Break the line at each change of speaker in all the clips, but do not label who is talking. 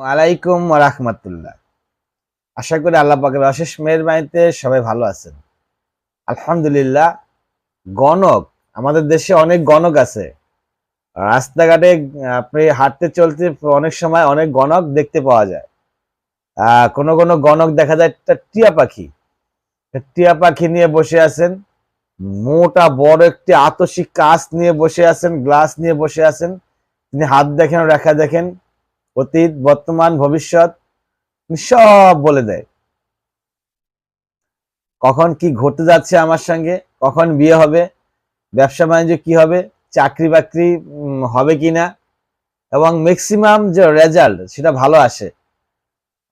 আলাইকুম রাহমাতুল্লাহ আশা করি আল্লাহ পাকের অশেষ মেয়ের বাড়িতে সবাই ভালো আছেন। আলহামদুলিল্লাহ, গণক, আমাদের দেশে অনেক গণক আছে। রাস্তাঘাটে আপনি হাঁটতে চলতে অনেক সময় অনেক গণক দেখতে পাওয়া যায়। কোনো কোনো গণক দেখা যায়, একটা টিয়া পাখি। টিয়া পাখি নিয়ে বসে আছেন। মোটা, বড় একটি আতসিক কাঁচ নিয়ে বসে আছেন, গ্লাস নিয়ে বসে আছেন। তিনি হাত দেখেন, রেখা দেখেন। অতীত, বর্তমান, ভবিষ্যৎ সব বলে দেয়। কখন কি ঘটতে যাচ্ছে আমার সঙ্গে, কখন বিয়ে হবে, ব্যবসা বাণিজ্য কি হবে, চাকরি বাকরি হবে কিনা এবং ম্যাক্সিমাম যে রেজাল্ট সেটা ভালো আসে।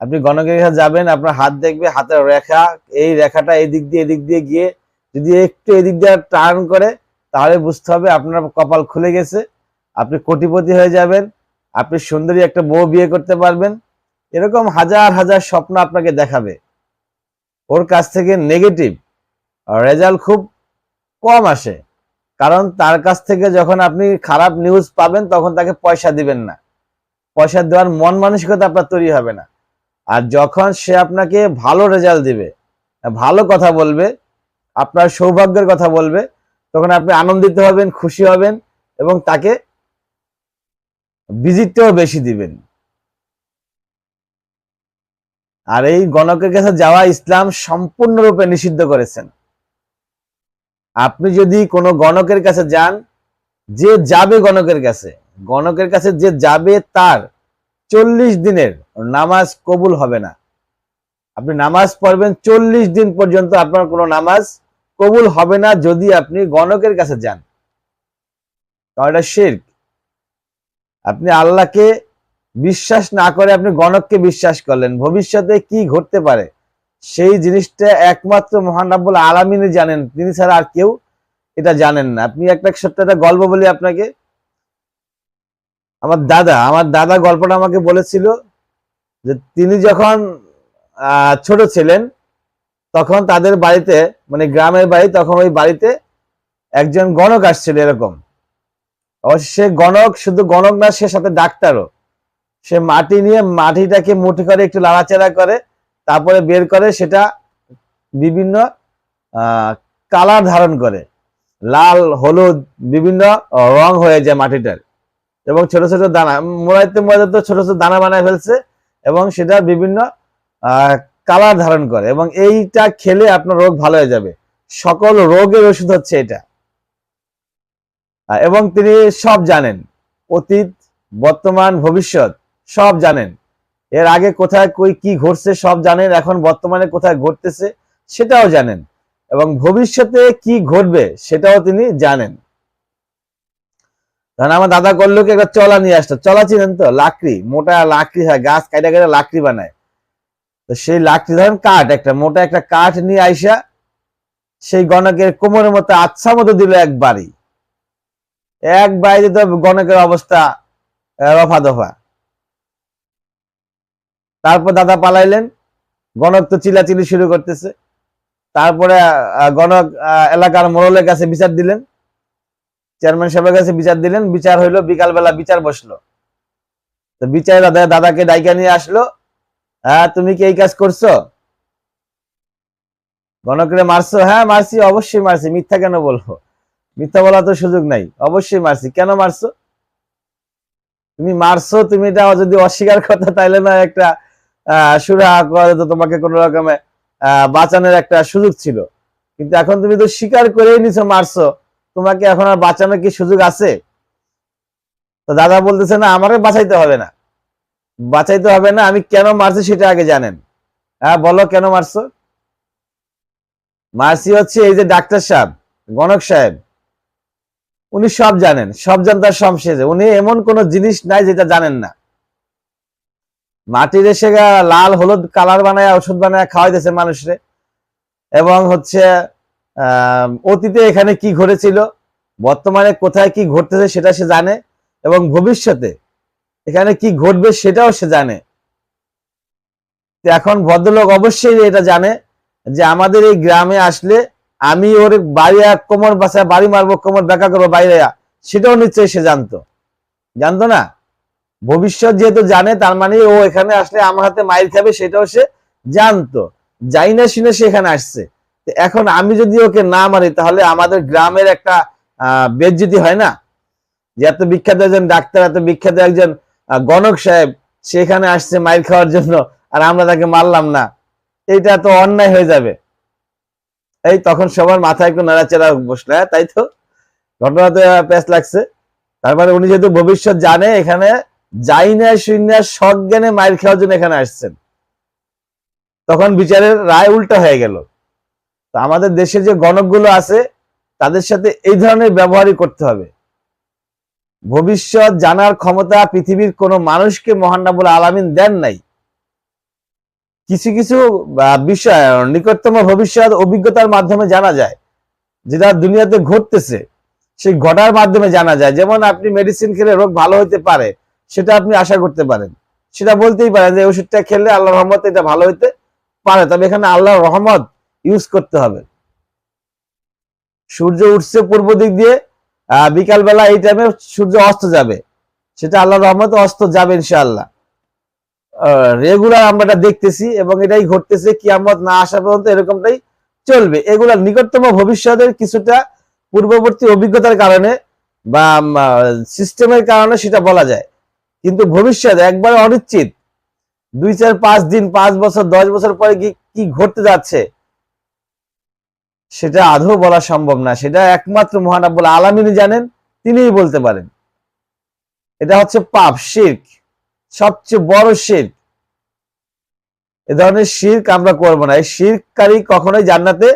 আপনি গণকের যাবেন, আপনার হাত দেখবে, হাতের রেখা, এই রেখাটা এই দিক দিয়ে, এদিক দিয়ে গিয়ে যদি একটু এদিক দিয়ে টার্ন করে, তাহলে বুঝতে হবে আপনার কপাল খুলে গেছে, আপনি কোটিপতি হয়ে যাবেন আপনি সুন্দরী একটা বউ বিয়ে করতে পারবেন, এরকম হাজার হাজার স্বপ্ন আপনাকে দেখাবে। ওর কাছ থেকে নেগেটিভ রেজাল্ট খুব কম আসে, কারণ তার কাছ থেকে যখন আপনি খারাপ নিউজ পাবেন, তখন তাকে পয়সা দিবেন না। পয়সা দেওয়ার মন মানসিকতা আপনার তৈরি হবে না। আর যখন সে আপনাকে ভালো রেজাল্ট দিবে, ভালো কথা বলবে, আপনার সৌভাগ্যের কথা বলবে, তখন আপনি আনন্দিত হবেন, খুশি হবেন এবং তাকে ভিজিটটাও বেশি দিবেন। আর এই গণকের কাছে যাওয়া ইসলাম সম্পূর্ণরূপে নিষিদ্ধ করেছেন। আপনি যদি কোনো গণকের কাছে যান, যে যাবে গণকের কাছে গণকের কাছে যে যাবে তার চল্লিশ দিনের নামাজ কবুল হবে না। আপনি নামাজ পড়বেন চল্লিশ দিন পর্যন্ত আপনার কোনো নামাজ কবুল হবে না যদি আপনি গণকের কাছে যান। এটা শির্ক। আপনি আল্লাহকে বিশ্বাস না করে আপনি গণককে বিশ্বাস করলেন, ভবিষ্যতে কি ঘটতে পারে? সেই জিনিসটা একমাত্র মহান আলামিনই জানেন, তিনি ছাড়া আর কেউ এটা জানেন না। আপনি একটা সত্য একটা গল্প বলি আপনাকে। আমার দাদা আমার দাদা গল্পটা আমাকে বলেছিল যে তিনি যখন ছোট ছিলেন, তখন তাদের বাড়িতে মানে গ্রামের বাড়ি, তখন ওই বাড়িতে একজন গণক আসছিল এরকম। সে গণক, শুধু গণক না, সে সাথে ডাক্তারও। সে মাটি নিয়ে মাটিটাকে মুঠি করে একটু লাড়াচাড়া করে, তারপরে বের করে, সেটা বিভিন্ন কালার ধারণ করে। লাল, হলুদ, বিভিন্ন রং হয়ে যায় মাটিটার। এবং ছোট ছোট দানা মোড়াইতে মোড়াইতে তো ছোট ছোট দানা বানায় ফেলছে, এবং সেটা বিভিন্ন কালার ধারণ করে। এবং এইটা খেলে আপনার রোগ ভালো হয়ে যাবে। সকল রোগের ওষুধ হচ্ছে এটা। এবং তিনি সব জানেন। অতীত, বর্তমান, ভবিষ্যৎ, সব জানেন। এর আগে কোথায় কই কি ঘটছে সব জানেন, এখন বর্তমানে কোথায় ঘটতেছে সেটাও জানেন। এবং ভবিষ্যতে কি ঘটবে সেটাও তিনি জানেন। ধরেন আমার দাদা করল কি একটা চলা নিয়ে আসতো। চলা চিনেন তো? লাকড়ি, মোটা লাকড়ি হয়, গাছ কাটা কেটে লাকড়ি বানায়। তো সেই লাকড়ি ধরেন কাঠ একটা, মোটা একটা কাঠ নিয়ে আইসা সেই গণকের কোমরের মতো আচ্ছা মতো দিল এক বাড়ি। এক বাইরে তো গণকের অবস্থা রফা দফা তারপর দাদা পালাইলেন। গণক তো চিলাচিলি শুরু করতেছে। তারপরে গণক এলাকার মোড়লের কাছে বিচার দিলেন। চেয়ারম্যান সাহেবের কাছে বিচার দিলেন। বিচার হইল, বিকালবেলা বিচার বসল। তো বিচার দাদা দাদাকে ডাইকা নিয়ে আসলো। হ্যাঁ তুমি কি এই কাজ করছ? গণকরে মারছো? হ্যাঁ মারছি, অবশ্যই মারছি। মিথ্যা কেন বলব? মিথ্যা বলা তো সুযোগ নাই। অবশ্যই মারছি। কেন মারছো? তুমি মারছো, তুমি এটা যদি অস্বীকার করতে, তাইলে না একটা সুরা করে তো তোমাকে কোন রকমে বাঁচানোর একটা সুযোগ ছিল। কিন্তু এখন তুমি তো স্বীকার করেই নিছো মারছো। তোমাকে এখন আর বাঁচানোর কি সুযোগ আছে? তো দাদা বলতেছে, না আমারে বাঁচাইতে হবে না। বাঁচাইতে হবে না, আমি কেন মারছি সেটা আগে জানেন। হ্যাঁ বলো কেন মারছো? মারছি হচ্ছে এই যে ডাক্তার সাহেব, গণক সাহেব। উনি সব জানেন, সব জানতার সব শেষে। উনি এমন কোন জিনিস নাই যেটা জানেন না। মাটির এসে লাল হলুদ কালার বানায়, ওষুধ বানায় খাওয়াইতেছে মানুষরে। এবং হচ্ছে অতীতে এখানে কি ঘটেছিল, বর্তমানে কোথায় কি ঘটতেছে সেটা সে জানে, এবং ভবিষ্যতে এখানে কি ঘটবে সেটাও সে জানে। এখন ভদ্রলোক অবশ্যই এটা জানে যে আমাদের এই গ্রামে আসলে আমি ওর বাড়ি কোমর বাসায় বাড়ি মারবো, কোমর দেখা করব, বাইরে সেটাও নিশ্চয়ই সে জানতো। জানতো না? ভবিষ্যৎ যেহেতু জানে, তার মানে ও এখানে আসলে আমার হাতে মাইল খাবে, সেটাও সে জানতো। যাই না শুনে সে এখানে আসছে। এখন আমি যদি ওকে না মারি, তাহলে আমাদের গ্রামের একটা বেজ্জিতি হয় না? যে এত বিখ্যাত একজন ডাক্তার, এত বিখ্যাত একজন গণক সাহেব সেখানে আসছে মাইল খাওয়ার জন্য, আর আমরা তাকে মারলাম না। এটা তো অন্যায় হয়ে যাবে। এই তখন সবার মাথায় একটু নাড়াচাড়া বসল হ্যাঁ, তাই তো? ঘটনাতে প্যাচ লাগছে। তারপরে উনি যেহেতু ভবিষ্যৎ জানে এখানে যাই না শূন্য সজ্ঞানে মাইর খাওয়ার জন্য এখানে আসছেন। তখন বিচারের রায় উল্টা হয়ে গেল। তো আমাদের দেশে যে গণকগুলো আছে তাদের সাথে এই ধরনের ব্যবহারই করতে হবে। ভবিষ্যৎ জানার ক্ষমতা পৃথিবীর কোনো মানুষকে মহান রাব্বুল আলামিন দেন নাই। কিছু কিছু বিষয়, নিকটতম ভবিষ্যৎ অভিজ্ঞতার মাধ্যমে জানা যায় যেটা দুনিয়াতে ঘটতেছে। সেই ঘটার মাধ্যমে জানা যায়। যেমন আপনি মেডিসিন খেলে রোগ ভালো হতে পারে, সেটা আপনি আশা করতে পারেন। সেটা বলতেই পারেন যে ওষুধটা খেলে আল্লাহ রহমত এটা ভালো হইতে পারে। তবে এখানে আল্লাহর রহমত ইউজ করতে হবে। সূর্য উঠছে পূর্ব দিক দিয়ে বিকালবেলা এই টাইমে সূর্য অস্ত যাবে। সেটা আল্লাহর রহমতে অস্ত যাবে ইনশাআল্লাহ। রেগুলার আমরা এটা দেখতেছি এবং এটাই ঘটতেছে, কিয়ামত না আসা পর্যন্ত এরকমটাই চলবে। এগুলা নিকটতম ভবিষ্যতের কিছুটা পূর্ববর্তী অভিজ্ঞতার কারণে বা সিস্টেমের কারণে সেটা বলা যায়। কিন্তু ভবিষ্যৎ একবার অনিশ্চিত। দুই চার পাঁচ দিন, পাঁচ বছর, দশ বছর পরে কি কি ঘটতে যাচ্ছে, সেটা আদৌ বলা সম্ভব না। সেটা একমাত্র মহানাব্বুল আলামিনী জানেন, তিনিই বলতে পারেন। এটা হচ্ছে পাপ, শির্ক। সবচেয়ে বড় শির্ক। এ ধরনের শির্ক আমরা করব না। এই শিরকারী কখনোই জান্নাতে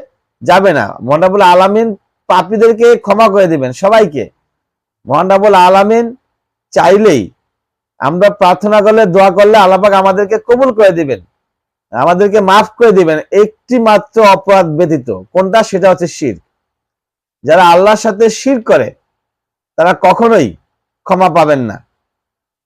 যাবে না। মহানাবুল আলামিন পাপীদেরকে ক্ষমা করে দিবেন সবাইকে। মহানাবুল আলামিন চাইলেই আমরা প্রার্থনা করলে, দোয়া করলে আল্লাপাক আমাদেরকে কবুল করে দিবেন। আমাদেরকে মাফ করে দিবেন। একটি মাত্র অপরাধ ব্যতীত। কোনটা? সেটা হচ্ছে শির যারা আল্লাহর সাথে শির করে, তারা কখনোই ক্ষমা পাবেন না।